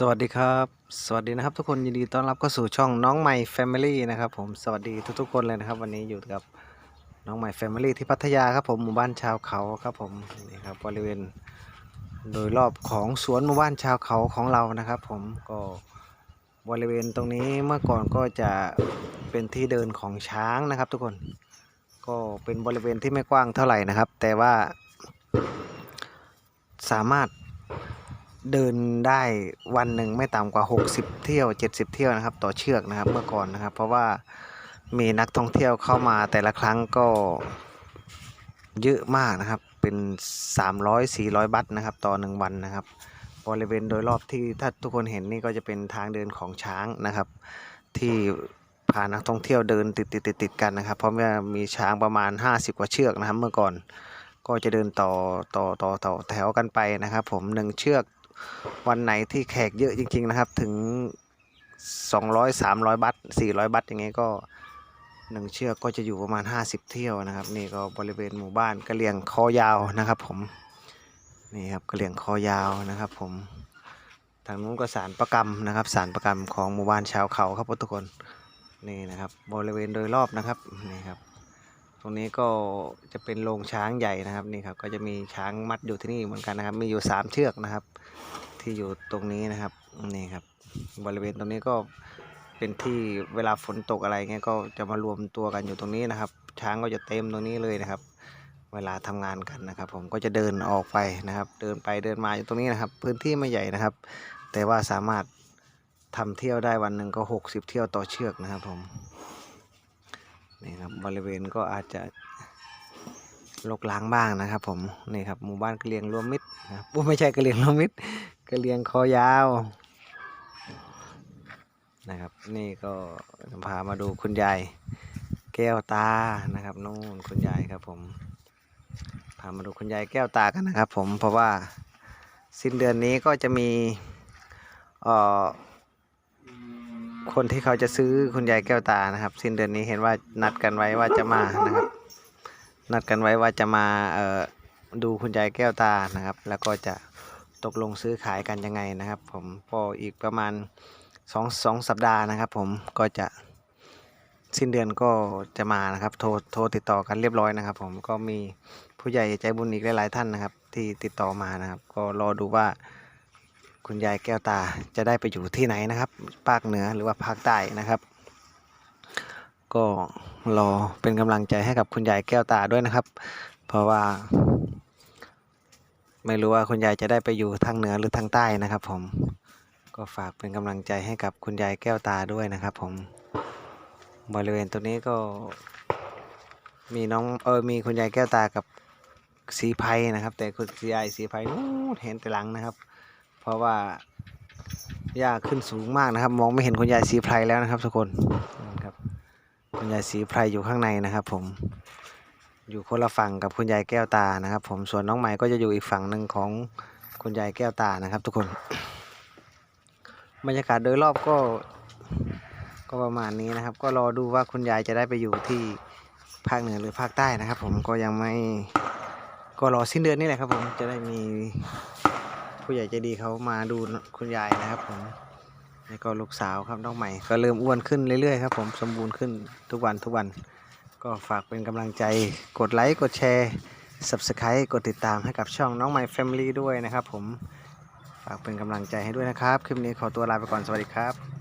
สวัสดีครับ สวัสดีนะครับทุกคนยินดีต้อนรับเข้าสู่ช่องน้องใหม่ Family นะครับผมสวัสดีทุกๆคนเลยนะครับ วันนี้อยู่กับน้องใหม่ Family ที่พัทยาครับผมหมู่บ้านชาวเขาครับผมนี่ครับบริเวณโดยรอบของสวนหมู่บ้านชาวเขาของเรานะครับ ผมก็บริเวณตรงนี้เมื่อก่อนก็จะเป็นที่เดินของช้างนะครับ ทุกคนก็เป็นบริเวณที่ไม่กว้างเท่าไหร่นะครับ แต่ว่าสามารถ เดินได้วันหนึ่งไม่ต่ำกว่า 60 เที่ยว 70 เที่ยวนะครับ ต่อเชือกนะครับเมื่อก่อนนะครับ เพราะว่ามีนักท่องเที่ยวเข้ามาแต่ละครั้งก็เยอะมากนะครับ เป็น 300 400 บัตนะครับ ต่อหนึ่งวันนะครับ บริเวณโดยรอบที่ถ้าทุกคนเห็นนี่ก็จะเป็นทางเดินของช้างนะครับ ที่พานักท่องเที่ยวเดินติดติดติดติดๆกันนะครับ เพราะว่ามีช้างประมาณ 50 กว่าเชือกนะครับ เมื่อก่อนก็จะเดินต่อต่อต่อต่อแถวกันไปนะครับ ผมหนึ่งเชือก วันไหนที่แขกเยอะจริง ๆ นะครับ ถึง 200 300 บัต400 บัตอย่างเงี้ยก็หนึ่งเชือกก็จะอยู่ประมาณ 50 เที่ยวนะครับ นี่ก็บริเวณหมู่บ้านกะเหลี่ยงคอยาวนะครับ ผมนี่ครับกะเหลี่ยงคอยาวนะครับ ผมทางนู้นก็สารประกรรมนะครับสารประกรรมของหมู่บ้านชาวเขาครับทุกคนนี่นะครับ บริเวณโดยรอบนะครับนี่ครับ รงนี้ก็จะเป็นโรงช้างใหญ่นะครับนี่ครับก็จะมีช้างมัดอยู่ที่นี่เหมือนกันนะครับ มีอยู่สามเชือกนะครับ ที่อยู่ตรงนี้นะครับนี่ครับ บริเวณตรงนี้ก็เป็นที่เวลาฝนตกอะไรเงี้ยก็จะมารวมตัวกันอยู่ตรงนี้นะครับ ช้างก็จะเต็มตรงนี้เลยนะครับ เวลาทำงานกันนะครับ ผมก็จะเดินออกไปนะครับ เดินไปเดินมาอยู่ตรงนี้นะครับ พื้นที่ไม่ใหญ่นะครับ แต่ว่าสามารถทำเที่ยวได้วันหนึ่งก็ 60 เที่ยวต่อเชือกนะครับผม นี่ครับบริเวณก็อาจจะลกล้างบ้างนะครับ ผมนี่ครับหมู่บ้านกะเหรียงรวมมิตรนะครับอุ๊ไม่ใช่กะเหรียงรวมมิตรกระเลียงคอยาวนะครับ นี่ก็พามาดูคุณยายแก้วตานะครับนู่นคุณยายครับผมพามาดูคุณยายแก้วตากันนะครับ ผมเพราะว่าสิ้นเดือนนี้ก็จะมีเอ่อ คนที่เขาจะซื้อคุณยายแก้วตานะครับ สิ้นเดือนนี้เห็นว่านัดกันไว้ว่าจะมานะครับ นัดกันไว้ว่าจะมาเอ่อดูคุณยายแก้วตานะครับ แล้วก็จะตกลงซื้อขายกันยังไงนะครับ ผมก็อีกประมาณสองสองสัปดาห์นะครับ ผมก็จะสิ้นเดือนก็จะมานะครับ โทรโทรติดต่อกันเรียบร้อยนะครับ ผมก็มีผู้ใหญ่ใจบุญอีกหลายๆท่านนะครับ ที่ติดต่อมานะครับ ก็รอดูว่า คุณยายแก้วตาจะได้ไปอยู่ที่ไหนนะครับ ภาคเหนือหรือว่าภาคใต้นะครับ ก็รอเป็นกำลังใจให้กับคุณยายแก้วตาด้วยนะครับ เพราะว่า ไม่รู้ว่าคุณยายจะได้ไปอยู่ทางเหนือหรือทางใต้นะครับ ผมก็ฝากเป็นกำลังใจให้กับคุณยายแก้วตาด้วยนะครับ ผมบริเวณตรงนี้ก็มีน้องเออมีคุณยายแก้วตากับสีไพรนะครับ แต่คุณยายสีไพรนู้เห็นแต่หลังนะครับ เพราะว่าหญ้าขึ้นสูงมากนะครับ มองไม่เห็นคุณยายสีไพรแล้วนะครับ ทุกคนนะครับคุณยายสีไพรอยู่ข้างในนะครับ ผมอยู่คนละฝั่งกับคุณยายแก้วตานะครับ ผมส่วนน้องใหม่ก็จะอยู่อีกฝั่งหนึ่งของคุณยายแก้วตานะครับ ทุกคนบรรยากาศโดยรอบก็ก็ประมาณนี้นะครับ ก็รอดูว่าคุณยายจะได้ไปอยู่ที่ภาคเหนือหรือภาคใต้นะครับ ผมก็ยังไม่ก็รอสิ้นเดือนนี่แหละครับ ผมจะได้มี ผู้ใหญ่ใจดีเขามาดูคุณยายนะครับผมแล้วก็ลูกสาวครับน้องใหม่ ก็เริ่มอ้วนขึ้นเรื่อยๆครับผมสมบูรณ์ขึ้นทุกวันทุกวัน ก็ฝากเป็นกำลังใจกดไลค์กดแชร์ Subscribe กดติดตามให้กับช่องน้องใหม่ Family ด้วยนะครับผมฝากเป็นกำลังใจให้ด้วยนะครับ คลิปนี้ขอตัวลาไปก่อนสวัสดีครับ